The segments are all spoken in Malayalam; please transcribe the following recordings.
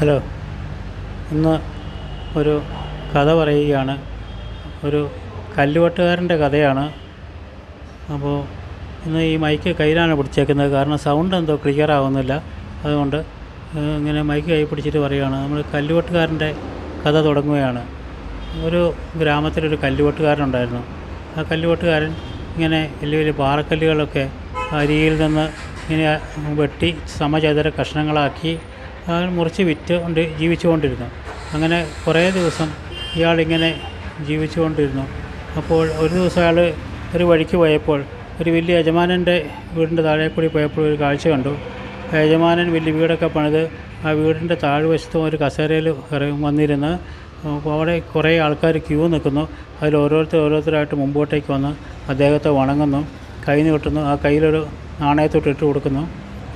ഹലോ. ഇന്ന് ഒരു കഥ പറയുകയാണ്. ഒരു കല്ലുവെട്ടുകാരന്റെ കഥയാണ്. അപ്പോൾ ഇന്ന് ഈ മൈക്ക് കയ്യിലാണ് പിടിച്ചേക്കുന്നത്. കാരണം സൗണ്ട് എന്തോ ക്ലിയർ ആവുന്നില്ല. അതുകൊണ്ട് ഇങ്ങനെ മൈക്ക് കൈ പിടിച്ചിട്ട് പറയുകയാണ്. നമ്മൾ കല്ലുവെട്ടുകാരന്റെ കഥ തുടങ്ങുകയാണ്. ഒരു ഗ്രാമത്തിലൊരു കല്ലുവെട്ടുകാരനുണ്ടായിരുന്നു. ആ കല്ലുവെട്ടുകാരൻ ഇങ്ങനെ വലിയ വലിയ പാറക്കല്ലുകളൊക്കെ അരിയിൽ നിന്ന് ഇങ്ങനെ വെട്ടി സമചതുര കഷ്ണങ്ങളാക്കി അയാൾ മുറിച്ച് വിറ്റ് കൊണ്ട് ജീവിച്ചുകൊണ്ടിരുന്നു. അങ്ങനെ കുറേ ദിവസം ഇയാളിങ്ങനെ ജീവിച്ചുകൊണ്ടിരുന്നു. അപ്പോൾ ഒരു ദിവസം അയാൾ ഒരു വഴിക്ക് പോയപ്പോൾ ഒരു വലിയ യജമാനന്റെ വീടിന്റെ താഴെ കൂടി പോയപ്പോൾ ഒരു കാഴ്ച കണ്ടു. യജമാനൻ വലിയ വീടൊക്കെ പണിത് ആ വീടിന്റെ താഴ്വശത്തും ഒരു കസേരയിൽ വന്നിരുന്ന് അവിടെ കുറേ ആൾക്കാർ ക്യൂ നിൽക്കുന്നു. അതിൽ ഓരോരുത്തർ ഓരോരുത്തരായിട്ട് മുമ്പോട്ടേക്ക് വന്ന് അദ്ദേഹത്തെ വണങ്ങുന്നു. കൈ നീട്ടുന്നു. ആ കയ്യിലൊരു നാണയത്തോട്ട് ഇട്ട് കൊടുക്കുന്നു.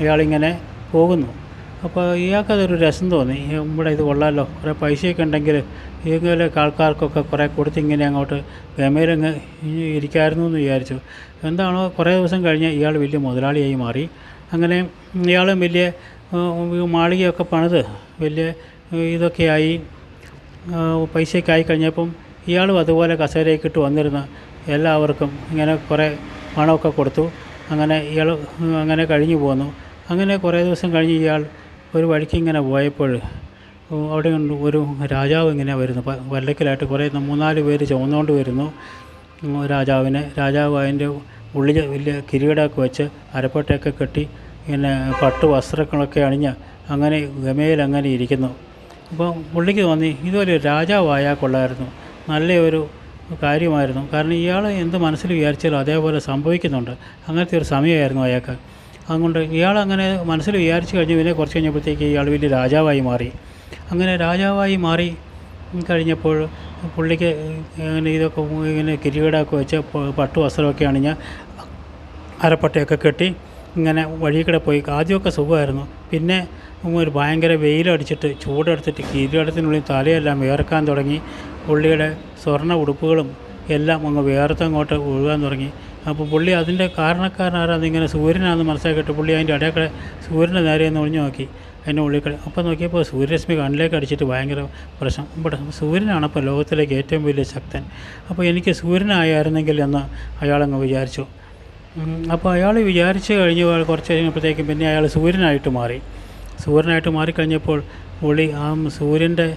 ഇയാളിങ്ങനെ പോകുന്നു. അപ്പോൾ ഇയാൾക്കതൊരു രസം തോന്നി. ഇവിടെ ഇത് കൊള്ളാമല്ലോ കുറേ പൈസയൊക്കെ ഉണ്ടെങ്കിൽ ഇങ്ങനെ ആൾക്കാർക്കൊക്കെ കുറേ കൊടുത്ത് ഇങ്ങനെ അങ്ങോട്ട് ഗമയിലങ്ങ് ഇരിക്കായിരുന്നു എന്ന് വിചാരിച്ചു. എന്താണോ കുറേ ദിവസം കഴിഞ്ഞ് ഇയാൾ വലിയ മുതലാളിയായി മാറി. അങ്ങനെ ഇയാളും വലിയ മാളികയൊക്കെ പണിത് വലിയ ഇതൊക്കെയായി പൈസയൊക്കെ ആയി കഴിഞ്ഞപ്പം ഇയാളും അതുപോലെ കസേരയൊക്കെ വന്നിരുന്ന എല്ലാവർക്കും ഇങ്ങനെ കുറേ പണമൊക്കെ കൊടുത്തു. അങ്ങനെ ഇയാൾ അങ്ങനെ കഴിഞ്ഞു പോന്നു. അങ്ങനെ കുറേ ദിവസം കഴിഞ്ഞ് ഇയാൾ ഒരു വഴിക്ക് ഇങ്ങനെ പോയപ്പോൾ അവിടെ ഒരു രാജാവ് ഇങ്ങനെ വരുന്നു. വല്ലക്കിലായിട്ട് കുറേ മൂന്നാൽ പേര് ചുമന്നുകൊണ്ട് വരുന്നു. രാജാവിനെ രാജാവ് അതിന്റെ ഉള്ളിൽ വലിയ കിരീടമൊക്കെ വെച്ച് അരപ്പട്ടയൊക്കെ കെട്ടി ഇങ്ങനെ പട്ട് വസ്ത്രങ്ങളൊക്കെ അണിഞ്ഞ് അങ്ങനെ ഗമയിൽ അങ്ങനെ ഇരിക്കുന്നു. അപ്പോൾ പുള്ളിക്ക് തോന്നി ഇതുപോലെ ഒരു രാജാവായാൽ കൊള്ളായിരുന്നു നല്ലൊരു കാര്യമായിരുന്നു. കാരണം ഇയാൾ എന്ത് മനസ്സിൽ വിചാരിച്ചാലും അതേപോലെ സംഭവിക്കുന്നുണ്ട്. അങ്ങനത്തെ ഒരു സമയമായിരുന്നു അയാൾക്ക്. അതുകൊണ്ട് ഇയാൾ അങ്ങനെ മനസ്സിൽ വിചാരിച്ചു കഴിഞ്ഞ് പിന്നെ കുറച്ച് കഴിഞ്ഞപ്പോഴത്തേക്ക് ഇയാൾ വലിയ രാജാവായി മാറി. അങ്ങനെ രാജാവായി മാറി കഴിഞ്ഞപ്പോൾ പുള്ളിക്ക് ഇങ്ങനെ ഇതൊക്കെ ഇങ്ങനെ കിരീടമൊക്കെ വെച്ച് പട്ടു വസ്ത്രമൊക്കെ അണിഞ്ഞ് അരപ്പട്ടയൊക്കെ കെട്ടി ഇങ്ങനെ വഴിയിൽ പോയി. ആദ്യമൊക്കെ സുഖമായിരുന്നു. പിന്നെ ഒരു ഭയങ്കര വെയിലടിച്ചിട്ട് ചൂടെടുത്തിട്ട് കിരീടത്തിനുള്ളിൽ തലയെല്ലാം വിയർക്കാൻ തുടങ്ങി. പുള്ളിയുടെ സ്വർണ ഉടുപ്പുകളും എല്ലാം അങ്ങ് വിയർത്തങ്ങോട്ട് ഒഴുകാൻ തുടങ്ങി. അപ്പോൾ പുള്ളി അതിന്റെ കാരണക്കാരനാരാന്ന് ഇങ്ങനെ സൂര്യനാണെന്ന് മനസ്സിലാക്കിയിട്ട് പുള്ളി അതിന്റെ അടയാക്കളെ സൂര്യന്റെ നേരെ ഒന്ന് ഒളിഞ്ഞു നോക്കി അതിന്റെ ഉള്ളിൽ അപ്പോൾ നോക്കിയപ്പോൾ സൂര്യരശ്മി കണ്ണിലേക്ക് അടിച്ചിട്ട് ഭയങ്കര പ്രശ്നം. ഇവിടെ സൂര്യനാണ് അപ്പോൾ ലോകത്തിലേക്ക് ഏറ്റവും വലിയ ശക്തൻ. അപ്പോൾ എനിക്ക് സൂര്യനായിരുന്നെങ്കിൽ എന്ന് അയാളങ്ങ് വിചാരിച്ചു. അപ്പോൾ അയാൾ വിചാരിച്ച് കഴിഞ്ഞ് കുറച്ച് കഴിഞ്ഞപ്പോഴത്തേക്കും പിന്നെ അയാൾ സൂര്യനായിട്ട് മാറി. സൂര്യനായിട്ട് മാറിക്കഴിഞ്ഞപ്പോൾ പുള്ളി ആ സൂര്യന്റെ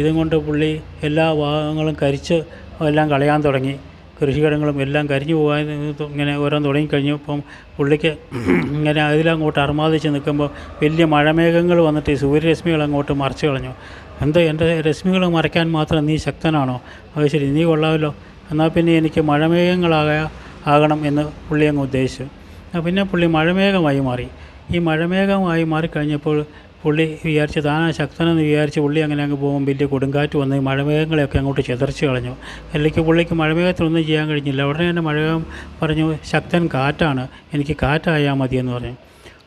ഇതും കൊണ്ട് പുള്ളി എല്ലാ ഭാഗങ്ങളും കരിച്ച് എല്ലാം കളയാൻ തുടങ്ങി. കൃഷിയിടങ്ങളും എല്ലാം കരിഞ്ഞു പോകാൻ ഇങ്ങനെ ഓരോന്ന് തുടങ്ങിക്കഴിഞ്ഞപ്പം പുള്ളിക്ക് ഇങ്ങനെ അതിലങ്ങോട്ട് അർമാദിച്ച് നിൽക്കുമ്പോൾ വലിയ മഴമേഘങ്ങൾ വന്നിട്ട് ഈ സൂര്യരശ്മികൾ അങ്ങോട്ട് മറച്ചു കളഞ്ഞു. എന്താ എന്റെ രശ്മികൾ മറയ്ക്കാൻ മാത്രം നീ ശക്തനാണോ? അത് ശരി നീ കൊള്ളാമല്ലോ. എന്നാൽ പിന്നെ എനിക്ക് മഴമേഘങ്ങളാകാ ആകണം എന്ന് പുള്ളി അങ്ങ് ഉദ്ദേശിച്ചു. പിന്നെ പുള്ളി മഴമേഘമായി മാറി. ഈ മഴമേഘമായി മാറിക്കഴിഞ്ഞപ്പോൾ പുള്ളി വിചാരിച്ച് താനാ ശക്തനെന്ന് വിചാരിച്ച് പുള്ളി അങ്ങനെ അങ്ങ് പോകുമ്പോൾ വലിയ കൊടുങ്കാറ്റ് വന്ന് മഴമേഘങ്ങളെയൊക്കെ അങ്ങോട്ട് ചിതറിച്ച് കളഞ്ഞു. അല്ലെങ്കിൽ പുള്ളിക്ക് മഴമേഘത്തിനൊന്നും ചെയ്യാൻ കഴിഞ്ഞില്ല. ഉടനെ തന്നെ മഴമേഘം പറഞ്ഞു ശക്തൻ കാറ്റാണ്. എനിക്ക് കാറ്റായാൽ മതിയെന്ന് പറഞ്ഞു.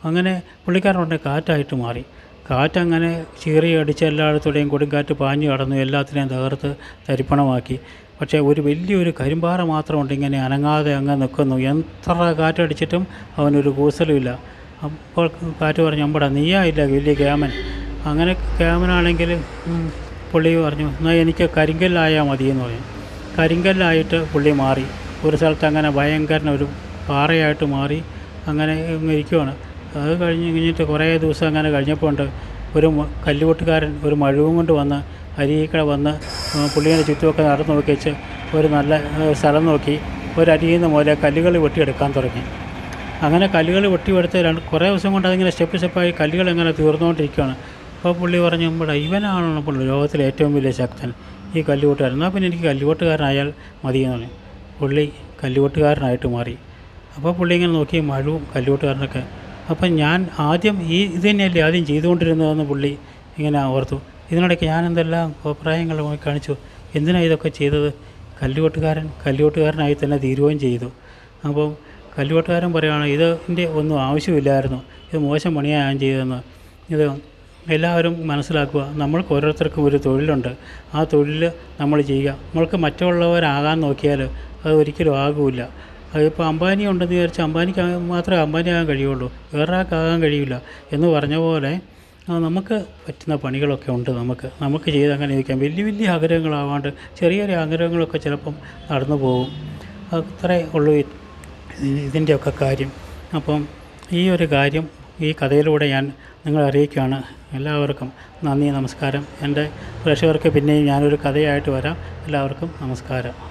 അങ്ങനെ പുള്ളിക്കാരൻ ഉടനെ കാറ്റായിട്ട് മാറി. കാറ്റങ്ങനെ ചീറി അടിച്ച് എല്ലായിടത്തൂടെയും കൊടുങ്കാറ്റ് പാഞ്ഞു കടന്നു എല്ലാത്തിനെയും തകർത്ത് തരിപ്പണമാക്കി. പക്ഷേ ഒരു വലിയൊരു കരിമ്പാറ മാത്രമുണ്ട് ഇങ്ങനെ അനങ്ങാതെ അങ്ങ് നിൽക്കുന്നു എത്ര കാറ്റടിച്ചിട്ടും അവനൊരു കൂസലുമില്ല അപ്പോൾ കാറ്റ് പറഞ്ഞു അമ്പടാ. നീയായില്ല വലിയ ക്യാമൻ. അങ്ങനെ ക്യാമനാണെങ്കിൽ പുള്ളി പറഞ്ഞു എന്നാൽ എനിക്ക് കരിങ്കല്ലായാൽ എന്ന് പറഞ്ഞു. കരിങ്കല്ലായിട്ട് പുള്ളി മാറി. ഒരു സ്ഥലത്ത് അങ്ങനെ ഭയങ്കര ഒരു പാറയായിട്ട് മാറി അങ്ങനെ ഇരിക്കുവാണ്. അത് കഴിഞ്ഞ് കഴിഞ്ഞിട്ട് കുറേ ദിവസം അങ്ങനെ കഴിഞ്ഞപ്പോൾ ഉണ്ട് ഒരു കല്ലുകൊട്ടുകാരൻ ഒരു മഴവും കൊണ്ട് വന്ന് അരിയിക്കട വന്ന് പുള്ളിയുടെ ചുറ്റുമൊക്കെ നടന്നു നോക്കി വെച്ച് ഒരു നല്ല സ്ഥലം നോക്കി ഒരു അരിയിൽ നിന്ന് പോലെ കല്ലുകൾ വെട്ടിയെടുക്കാൻ തുടങ്ങി. അങ്ങനെ കല്ലുകൾ വെട്ടിയെടുത്ത് രണ്ട് കുറേ ദിവസം കൊണ്ട് അതിങ്ങനെ സ്റ്റെപ്പ് സ്റ്റെപ്പായി കല്ലുകൾ ഇങ്ങനെ തീർന്നുകൊണ്ടിരിക്കുകയാണ്. അപ്പോൾ പുള്ളി പറഞ്ഞു ഇവിടെ ഇവനാണോ പുള്ളി ലോകത്തിലെ ഏറ്റവും വലിയ ശക്തൻ. ഈ കല്ലുകൂട്ടുകാരൻ എന്നാൽ പിന്നെ എനിക്ക് കല്ലുകൂട്ടുകാരനായാൽ മതി എന്ന് പറഞ്ഞു. പുള്ളി കല്ലുകൂട്ടുകാരനായിട്ട് മാറി. അപ്പോൾ പുള്ളി ഇങ്ങനെ നോക്കി മഴവും കല്ലുകൂട്ടുകാരനൊക്കെ. അപ്പം ഞാൻ ആദ്യം ഈ ഇത് തന്നെയല്ലേ ആദ്യം ചെയ്തുകൊണ്ടിരുന്നതെന്ന് പുള്ളി ഇങ്ങനെ ഓർത്തു. ഇതിനിടയ്ക്ക് ഞാൻ എന്തെല്ലാം അഭിപ്രായങ്ങൾ കാണിച്ചു. എന്തിനാണ് ഇതൊക്കെ ചെയ്തത്? കല്ലുകൊട്ടുകാരൻ കല്ലുകൊട്ടുകാരനായി തന്നെ തീരുകയും ചെയ്തു. അപ്പം കല്ലുകൊട്ടുകാരൻ പറയുകയാണ് ഇതിന്റെ ഒന്നും ആവശ്യമില്ലായിരുന്നു. ഇത് മോശം പണിയാണ് ഞാൻ ചെയ്തതെന്ന്. ഇത് എല്ലാവരും മനസ്സിലാക്കുക നമ്മൾക്ക് ഓരോരുത്തർക്കും ഒരു തൊഴിലുണ്ട്. ആ തൊഴിൽ നമ്മൾ ചെയ്യുക. നമ്മൾക്ക് മറ്റുള്ളവരാകാൻ നോക്കിയാൽ അത് ഒരിക്കലും ആകില്ല. അതിപ്പോൾ അംബാനി ഉണ്ടെന്ന് വിചാരിച്ച് അംബാനിക്ക് മാത്രമേ അംബാനി ആകാൻ കഴിയുള്ളൂ. വേറൊരാൾക്കാകാൻ കഴിയില്ല എന്ന് പറഞ്ഞ പോലെ നമുക്ക് പറ്റുന്ന പണികളൊക്കെ ഉണ്ട് നമുക്ക്. നമുക്ക് ചെയ്ത് അങ്ങനെ ചോദിക്കാം വലിയ വലിയ ആഗ്രഹങ്ങളാവാണ്ട് ചെറിയ ചെറിയ ആഗ്രഹങ്ങളൊക്കെ ചിലപ്പം നടന്നു പോകും. അത്രേ ഉള്ളൂ ഇതിന്റെയൊക്കെ കാര്യം. അപ്പം ഈ ഒരു കാര്യം ഈ കഥയിലൂടെ ഞാൻ നിങ്ങളെ അറിയിക്കുകയാണ്. എല്ലാവർക്കും നന്ദി നമസ്കാരം. എന്റെ പ്രേക്ഷകർക്ക് പിന്നെയും ഞാനൊരു കഥയായിട്ട് വരാം. എല്ലാവർക്കും നമസ്കാരം.